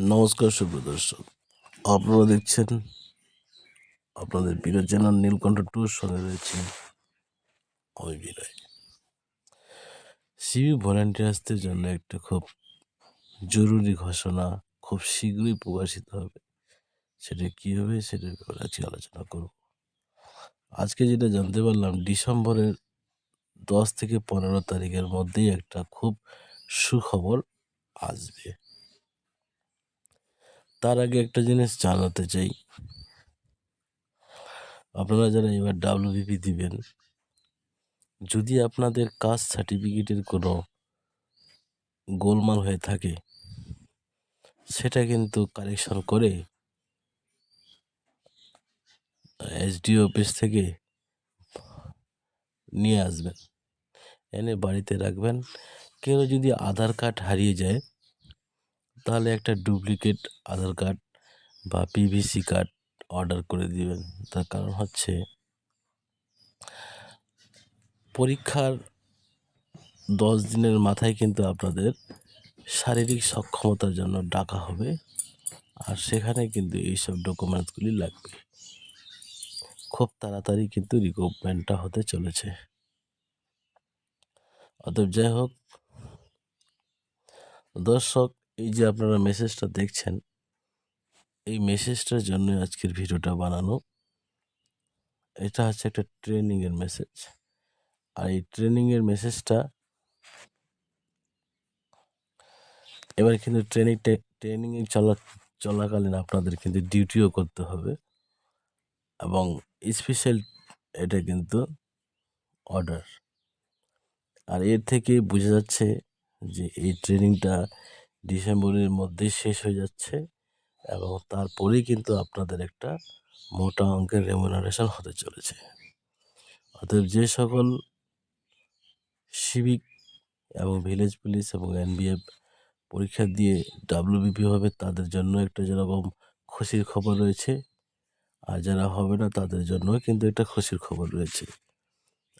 নমস্কার, সুপ্রিয় দর্শক। আপনারা দেখছেন আপনাদের প্রিয় চ্যানেল, নীলকণ্ঠ টুর সঙ্গে রয়েছে আমি বিনয়। সিভি ভলেন্টিয়ার্সদের জন্য একটা খুব জরুরি ঘোষণা খুব শীঘ্রই প্রকাশিত হবে। সেটা কী হবে সেটার ব্যাপারে আজকে আলোচনা করব। আজকে যেটা জানতে পারলাম, ডিসেম্বরের দশ থেকে পনেরো তারিখের মধ্যেই একটা খুব সুখবর আসবে। তার আগে একটা জিনিস জানাতে চাই। আপনারা যারা এবার ডাব্লিউবিপি দিবেন, যদি আপনাদের কাস্ট সার্টিফিকেটের কোনো গোলমাল হয়ে থাকে, সেটা কিন্তু কারেকশন করে এসডিও অফিস থেকে নিয়ে আসবেন। এনে বাড়িতে রাখবেন। কেউ যদি আধার কার্ড হারিয়ে যায় তাহলে একটা ডুপ্লিকেট আধার কার্ড বা পিভিসি কার্ড অর্ডার করে দিবেন। তার কারণ হচ্ছে পরীক্ষার দশ দিনের মাথায় কিন্তু আপনাদের শারীরিক সক্ষমতার জন্য ডাকা হবে আর সেখানে কিন্তু এইসব ডকুমেন্টসগুলি লাগবে। খুব তাড়াতাড়ি কিন্তু রিক্রুটমেন্টটা হতে চলেছে। অতএব যাই হোক, দর্শক এই যে আপনারা মেসেজটা দেখছেন, এই মেসেজটার জন্য আজকের ভিডিওটা বানানো। এটা হচ্ছে একটা ট্রেনিংয়ের মেসেজ আর এই ট্রেনিংয়ের মেসেজটা এবার কিন্তু ট্রেনিং ট্রেনিংয়ে চলা, চলাকালীন আপনাদের কিন্তু ডিউটিও করতে হবে এবং স্পেশাল এটা কিন্তু অর্ডার আর এর থেকে বোঝা যাচ্ছে যে এই ট্রেনিংটা ডিসেম্বরের মধ্যেই শেষ হয়ে যাচ্ছে এবং তারপরেই কিন্তু আপনাদের একটা মোটা অঙ্কের রেমুনারেশন হতে চলেছে। অতএব যে সকল সিভিক এবং ভিলেজ পুলিশ এবং এনবিএফ পরীক্ষা দিয়ে ডাব্লিউবিপি হবে তাদের জন্য একটা যেরকম খুশির খবর রয়েছে। আর যারা হবে না তাদের জন্য কিন্তু একটা খুশির খবর রয়েছে।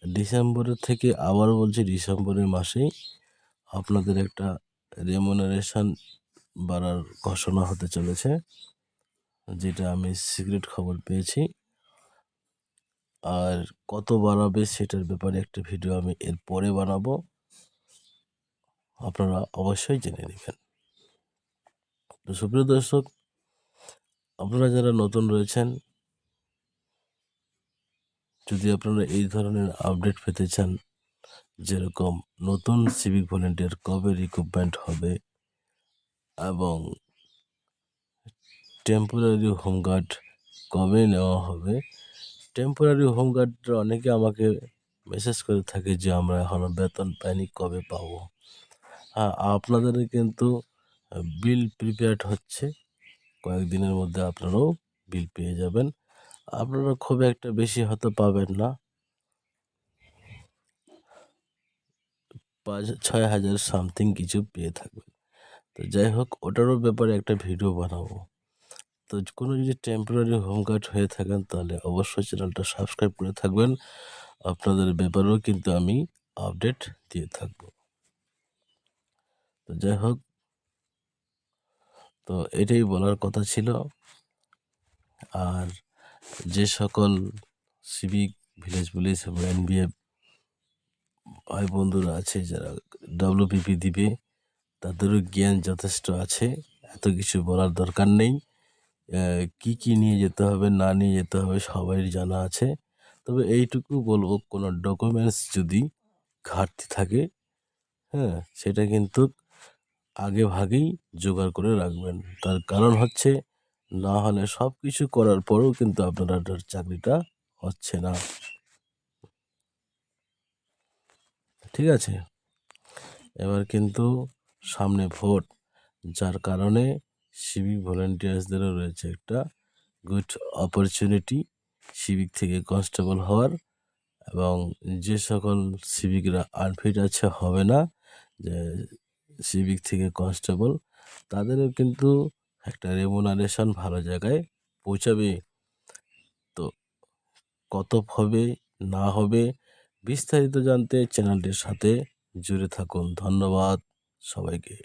ডিসেম্বরের থেকে আবার বলছি ডিসেম্বরের মাসেই আপনাদের একটা রেমুনারেশন বাড়ার ঘোষণা হতে চলেছে, যেটা আমি সিক্রেট খবর পেয়েছি। আর কত বাড়াবে সেটার ব্যাপারে একটা ভিডিও আমি এর পরে বানাবো। আপনারা অবশ্যই জেনে নেবেন। তো সুপ্রিয় দর্শক, আপনারা যারা নতুন রয়েছেন, যদি আপনারা এই ধরনের আপডেট পেতে চান যেরকম নতুন সিভিক ভলেন্টিয়ার কবে রিক্রুটমেন্ট হবে এবং টেম্পোরারি হোমগার্ড কবে নেওয়া হবে। টেম্পোরারি হোমগার্ডরা অনেকে আমাকে মেসেজ করে থাকে যে আমরা এখনও বেতন পাইনি, কবে পাবো? হ্যাঁ আপনাদের কিন্তু বিল প্রিপেয়ার্ড হচ্ছে। কয়েকদিনের মধ্যে আপনারাও বিল পেয়ে যাবেন। আপনারা খুব একটা বেশি হয়তো পাবেন না। পাঁচ, ছয় হাজার সামথিং কিছু পেয়ে থাকবেন তো যাই হোক, ওটারও ব্যাপারে একটা ভিডিও বানাবো। তো কোনো যদি টেম্পোরারি হোমগার্ড হয়ে থাকেন, তাহলে অবশ্যই চ্যানেলটা সাবস্ক্রাইব করে থাকবেন। আপনাদের ব্যাপারেও কিন্তু আমি আপডেট দিয়ে থাকব। তো যাই হোক, তো এটাই বলার কথা ছিল। আর যে সকল সিভিক ভিলেজ পুলিশ এবং এনবিএফ ভাই বন্ধুরা আছে যারা ডাব্লিউপিপি দিবে, তাদেরও জ্ঞান যথেষ্ট আছে, এত কিছু বলার দরকার নেই। কি কি নিয়ে যেতে হবে, না নিয়ে যেতে হবে সবাই জানা আছে। তবে এইটুকু বলব, কোনো ডকুমেন্টস যদি ঘাটতি থাকে হ্যাঁ সেটা কিন্তু আগে ভাগেই জোগাড় করে রাখবেন। তার কারণ হচ্ছে, না হলে সব কিছু করার পরেও কিন্তু আপনার চাকরিটা হচ্ছে না। ঠিক আছে? এবার কিন্তু সামনে ভোট, যার কারণে সিভিক ভলেন্টিয়ার্সদেরও রয়েছে একটা গুড অপরচুনিটি সিভিক থেকে কনস্টেবল হওয়ার এবং যে সকল সিভিকরা আনফিট আছে, হবে না, যে সিভিক থেকে কনস্টেবল তাদেরও কিন্তু একটা রেমুনারেশন ভালো জায়গায় পৌঁছাবে। তো কত হবে, না হবে বিস্তারিত জানতে চ্যানেলটির সাথে জুড়ে থাকুন। ধন্যবাদ সবাইকে।